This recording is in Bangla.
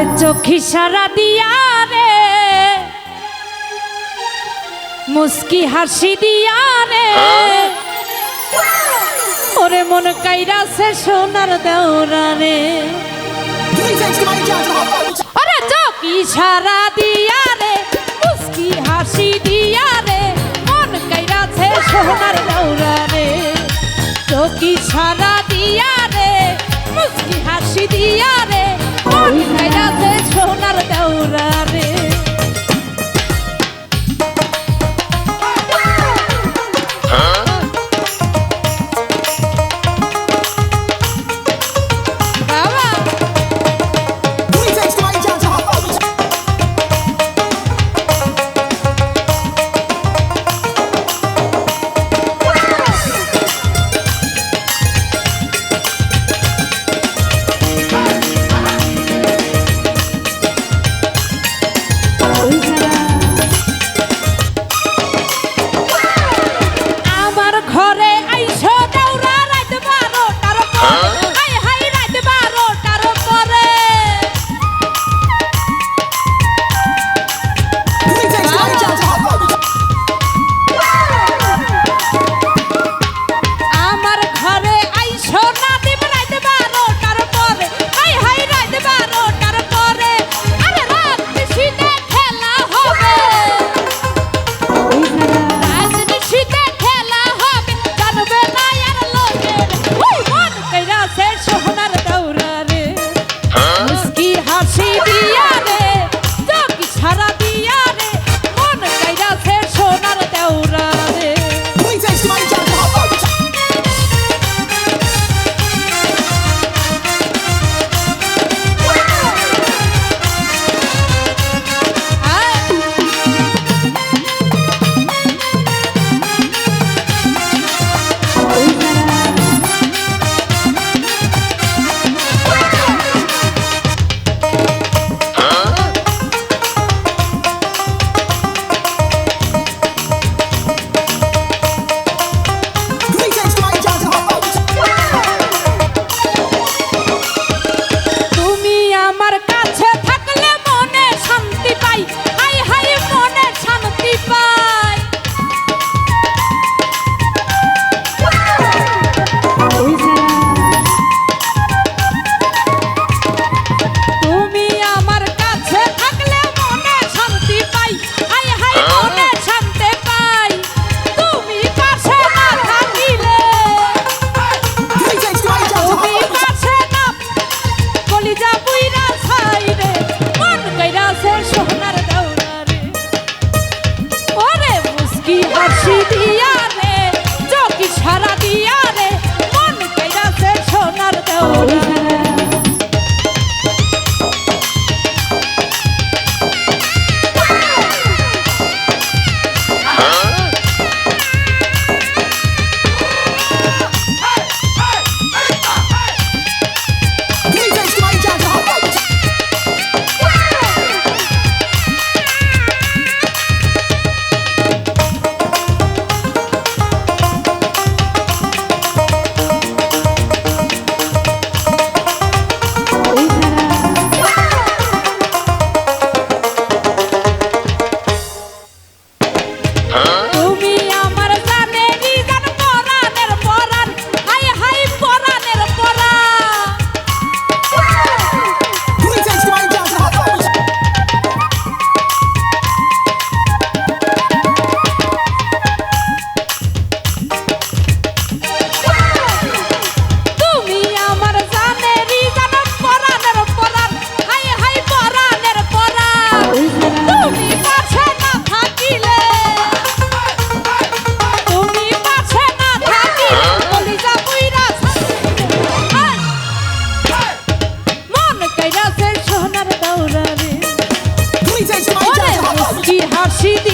আরে চোখি সারা দিয়া রে। মুস্কি হাসি দিয়া রে। ওরে মন কাইরা সে সোনার দেওরা রে। ওরে চোখি সারা দিয়া রে, মুস্কি হাসি দিয়া রে। মন কাইরা সে সোনার দেওরা রে। চোখি সারা দিয়া See. did.